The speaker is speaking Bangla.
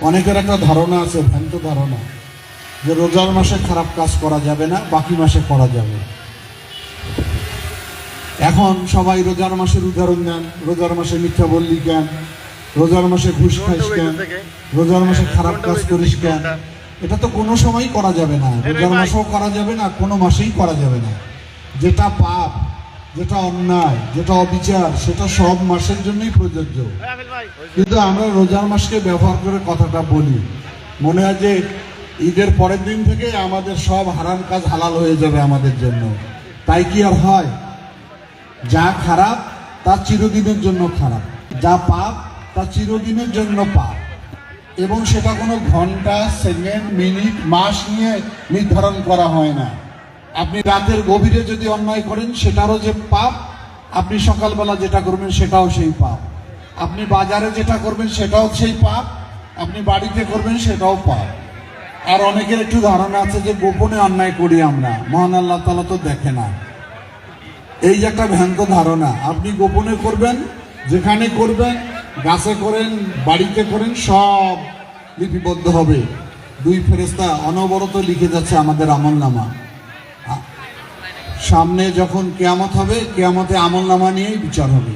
অনেকের একটা ধারণা আছে ভ্রান্ত ধারণা যে রোজার মাসে খারাপ কাজ করা যাবে না বাকি মাসে করা যাবে। এখন সবাই রোজার মাসের উদাহরণ দেন রোজার মাসে মিথ্যা বললি কেন? রোজার মাসে ঘুষ খাইস কেন? রোজার মাসে খারাপ কাজ করিস কেন? এটা তো কোনো সময়ই করা যাবে না। রোজার মাসেও করা যাবে না কোনো মাসেই করা যাবে না। যেটা পাপ যেটা অন্যায়, যেটা অবিচার, সেটা সব মাসের জন্যই প্রযোজ্য। কিন্তু আমরা রোজার মাসকে ব্যবহার করে কথাটা বলি। মনে হয় যে ঈদের পরের দিন থেকে আমাদের সব হারাম কাজ হালাল হয়ে যাবে আমাদের জন্য। তাই কি আর হয়? যা খারাপ, তা চিরদিনের জন্য খারাপ। যা পাপ, তা চিরদিনের জন্য পাপ। এবং সেটা কোনো ঘণ্টা, সেকেন্ড, মিনিট, মাস নিয়ে নির্ধারণ করা হয় না। আপনি রাতের গভীরে যদি অন্যায় করেন, সেটারও যে পাপ, আপনি সকালবেলা যেটা করবেন, সেটাও সেই পাপ। আপনি বাজারে যেটা করবেন, সেটাও সেই পাপ। আপনি বাড়িতে করবেন, সেটাও পাপ। আর অনেকের একটু ধারণা আছে যে, গোপনে অন্যায় করি আমরা। মহান আল্লাহ তালা তো দেখে না। এই যে একটা ভ্রান্ত ধারণা, আপনি গোপনে করবেন, যেখানে করবেন, গাছে করেন, বাড়িতে করেন, সব লিপিবদ্ধ হবে। দুই ফেরেস্তা অনবরত লিখে যাচ্ছে আমাদের আমল নামা সামনে যখন কেয়ামত হবে কেয়ামতে আমল নামা নিয়েই বিচার হবে।